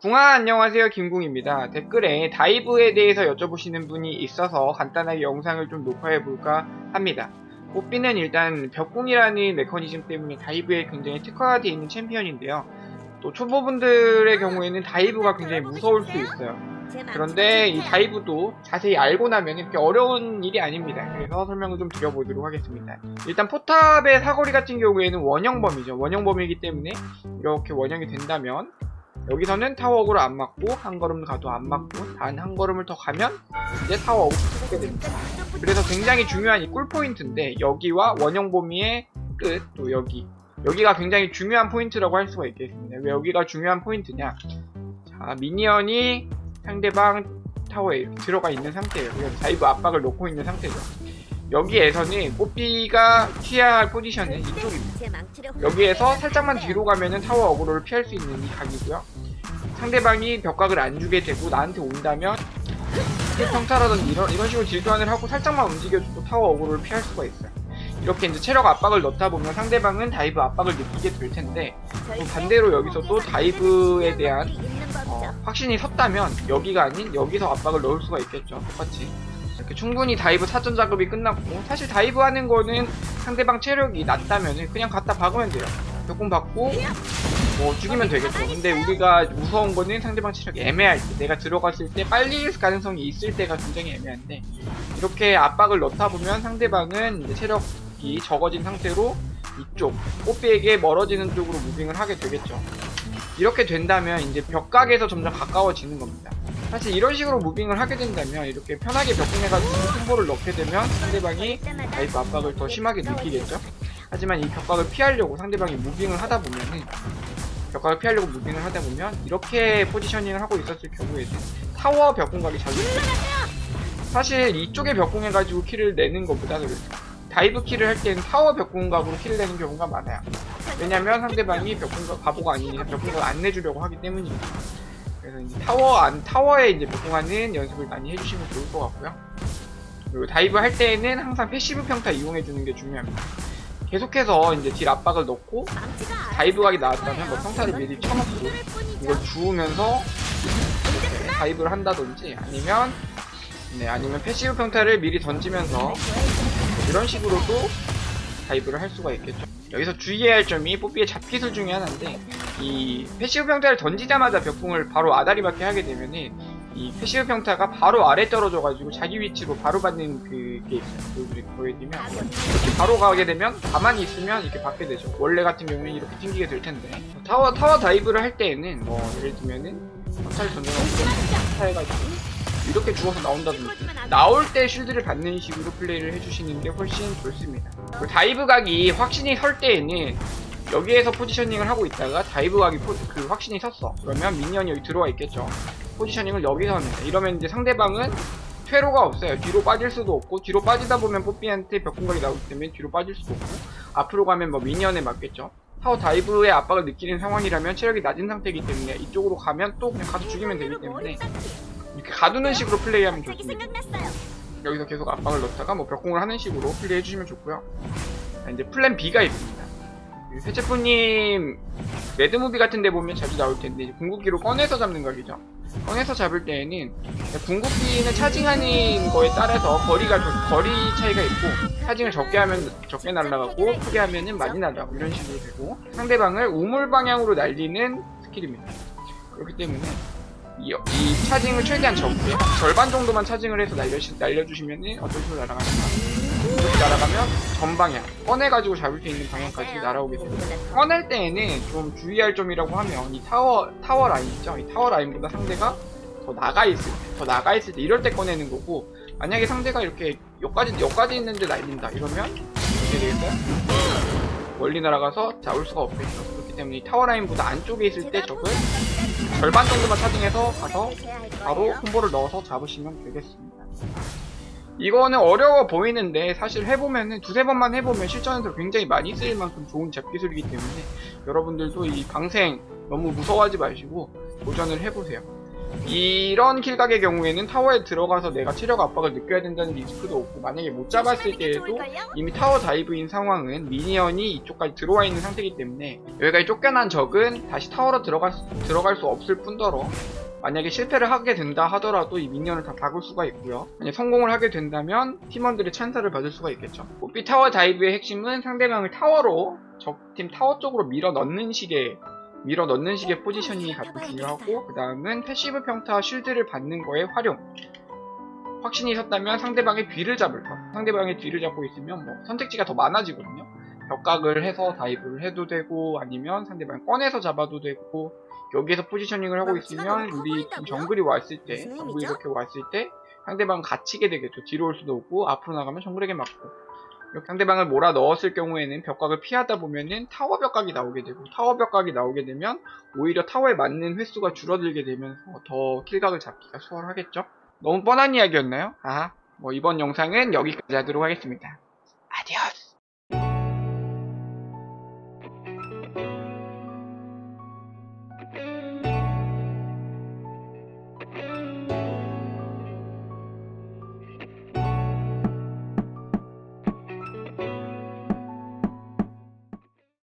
궁아 안녕하세요 김궁입니다. 댓글에 다이브에 대해서 여쭤보시는 분이 있어서 간단하게 영상을 좀 녹화해 볼까 합니다. 뽀삐는 일단 벽궁이라는 메커니즘 때문에 다이브에 굉장히 특화되어 있는 챔피언인데요. 또 초보분들의 경우에는 다이브가 굉장히 무서울 수 있어요. 그런데 이 다이브도 자세히 알고 나면 이렇게 어려운 일이 아닙니다. 그래서 설명을 좀 드려보도록 하겠습니다. 일단 포탑의 사거리 같은 경우에는 원형범이죠. 원형범이기 때문에 이렇게 원형이 된다면 여기서는 타워업으로 안 맞고 한 걸음 가도 안 맞고 단 한 걸음을 더 가면 이제 타워업을 쓰게 됩니다. 그래서 굉장히 중요한 이 꿀포인트인데 여기와 원형 범위의 끝 또 여기 여기가 굉장히 중요한 포인트라고 할 수가 있겠습니다. 왜 여기가 중요한 포인트냐 자 미니언이 상대방 타워에 들어가 있는 상태예요. 그래서 다이브 압박을 놓고 있는 상태죠. 여기에서는 뽀삐가 취해야 할 포지션은 이쪽입니다. 여기에서 살짝만 뒤로 가면은 타워 어그로를 피할 수 있는 이 각이고요. 상대방이 벽각을 안 주게 되고 나한테 온다면 평타라든지 이런, 이런 식으로 질교환을 하고 살짝만 움직여주고 타워 어그로를 피할 수가 있어요. 이렇게 이제 체력 압박을 넣다 보면 상대방은 다이브 압박을 느끼게 될 텐데 또 반대로 여기서 또 다이브에 대한 어, 확신이 섰다면 여기가 아닌 여기서 압박을 넣을 수가 있겠죠. 똑같이. 이렇게 충분히 다이브 사전 작업이 끝났고 사실 다이브 하는 거는 상대방 체력이 낮다면 그냥 갖다 박으면 돼요. 조금 받고 뭐 죽이면 되겠죠. 근데 우리가 무서운 거는 상대방 체력이 애매할 때 내가 들어갔을 때 빨리 가능성이 있을 때가 굉장히 애매한데 이렇게 압박을 넣다 보면 상대방은 체력이 적어진 상태로 이쪽 꽃비에게 멀어지는 쪽으로 무빙을 하게 되겠죠. 이렇게 된다면 이제 벽각에서 점점 가까워지는 겁니다. 사실 이런 식으로 무빙을 하게 된다면 이렇게 편하게 벽궁해가지고 승보를 넣게 되면 상대방이 다이브 압박을 더 심하게 느끼겠죠. 하지만 이 벽각을 피하려고 상대방이 무빙을 하다 보면은 벽각을 피하려고 무빙을 하다 보면 이렇게 포지셔닝을 하고 있었을 경우에는 타워 잘 들어요. 사실 이쪽에 벽궁해가지고 킬을 내는 것보다 다이브 킬을 할 때는 타워 벽궁각으로 킬을 내는 경우가 많아요. 왜냐면 상대방이 벽궁각 바보가 아니니까 벽궁각 안 내주려고 하기 때문입니다. 그래서 이제 타워 안 타워에 이제 벽궁하는 연습을 많이 해주시면 좋을 것 같고요. 그리고 다이브 할 때에는 항상 패시브 평타 이용해 주는 게 중요합니다. 계속해서 이제 딜 압박을 넣고 다이브 각이 나왔다면 뭐 평타를 미리 쳐놓고 이걸 주우면서 다이브를 한다든지 아니면 네 아니면 패시브 평타를 미리 던지면서 이런 식으로도 다이브를 할 수가 있겠죠. 여기서 주의해야 할 점이 뽀삐의 잡기술 중에 하나인데 이 패시브 평타를 던지자마자 벽궁을 바로 아다리 맞게 하게 되면은 이 패시브 평타가 바로 아래 떨어져가지고 자기 위치로 바로 받는 그게 있어요. 보여드리면 이렇게 바로 가게 되면 가만히 있으면 이렇게 받게 되죠. 원래 같은 경우는 이렇게 튕기게 될 텐데 타워 타워 다이브를 할 때에는 뭐 예를 들면은 평타를 던져가지고 평타해가지고 이렇게 죽어서 나온다든지 나올 때 쉴드를 받는 식으로 플레이를 해주시는 게 훨씬 좋습니다. 그리고 다이브 각이 확신이 설 때에는 여기에서 포지셔닝을 하고 있다가 다이브 각이 포- 그 확신이 섰어. 그러면 미니언이 여기 들어와 있겠죠. 포지셔닝을 여기서 합니다. 이러면 이제 상대방은 퇴로가 없어요. 뒤로 빠질 수도 없고 뒤로 빠지다 보면 뽀삐한테 벽공각이 나오기 때문에 뒤로 빠질 수도 없고 앞으로 가면 뭐 미니언에 맞겠죠. 타워 다이브의 압박을 느끼는 상황이라면 체력이 낮은 상태이기 때문에 이쪽으로 가면 또 그냥 가서 죽이면 되기 때문에 이렇게 가두는 식으로 플레이하면 좋습니다. 여기서 계속 압박을 넣다가 뭐 벽공을 하는 식으로 플레이해 주시면 좋고요. 자, 이제 플랜 B가 있습니다. 세체프님 매드무비 같은 데 보면 자주 나올 텐데 궁극기로 꺼내서 잡는 각이죠. 꺼내서 잡을 때에는 궁극기는 차징하는 거에 따라서 거리가 좀- 거리 차이가 있고 차징을 적게 하면 적게 날아가고 크게 하면은 많이 날아가고 이런 식으로 되고 상대방을 우물 방향으로 날리는 스킬입니다. 그렇기 때문에 이, 이 차징을 최대한 적게 절반 정도만 차징을 해서 날려시, 날려주시면은 어떤 식으로 날아가는가 이렇게 날아가면 전방향 꺼내가지고 잡을 수 있는 방향까지 날아오게 됩니다. 꺼낼 때에는 좀 주의할 점이라고 하면 이 타워 타워 라인 있죠? 이 타워 라인보다 상대가 더 나가 있을 때 더 나가 있을 때 이럴 때 꺼내는 거고 만약에 상대가 이렇게 여기까지 여기까지 있는데 날린다 이러면 어떻게 되겠어요? 멀리 날아가서 잡을 수가 없겠죠 때문에 이 타워 라인보다 안쪽에 있을 때 적을 절반 정도만 차징해서 가서 바로 콤보를 넣어서 잡으시면 되겠습니다. 이거는 어려워 보이는데 사실 해보면은 두세 번만 해보면 실전에서 굉장히 많이 쓰일 만큼 좋은 잡기술이기 때문에 여러분들도 이 방생 너무 무서워하지 마시고 도전을 해보세요. 이런 킬각의 경우에는 타워에 들어가서 내가 체력 압박을 느껴야 된다는 리스크도 없고 만약에 못 잡았을 때에도 이미 타워 다이브인 상황은 미니언이 이쪽까지 들어와 있는 상태이기 때문에 여기까지 쫓겨난 적은 다시 타워로 들어갈 수, 들어갈 수 없을 뿐더러 만약에 실패를 하게 된다 하더라도 이 미니언을 다 박을 수가 있고요. 만약 성공을 하게 된다면 팀원들의 찬사를 받을 수가 있겠죠. 뽀삐 타워 다이브의 핵심은 상대방을 타워로 적팀 타워 쪽으로 밀어 넣는 식의 밀어 넣는 식의 포지셔닝이 가장 중요하고 그 다음은 패시브 평타 쉴드를 받는 거에 활용. 확신이 섰다면 상대방의 뒤를 잡을 것. 상대방의 뒤를 잡고 있으면 뭐 선택지가 더 많아지거든요. 벽각을 해서 다이브를 해도 되고 아니면 상대방 꺼내서 잡아도 되고 여기에서 포지셔닝을 하고 있으면 우리 팀 정글이 왔을 때 정글이? 이렇게 왔을 때 상대방 갇히게 되겠죠. 뒤로 올 수도 없고 앞으로 나가면 정글에게 맞고 상대방을 몰아 넣었을 경우에는 벽각을 피하다 보면은 타워 벽각이 나오게 되고 타워 벽각이 나오게 되면 오히려 타워에 맞는 횟수가 줄어들게 되면서 더 킬각을 잡기가 수월하겠죠. 너무 뻔한 이야기였나요? 아, 뭐 이번 영상은 여기까지 하도록 하겠습니다.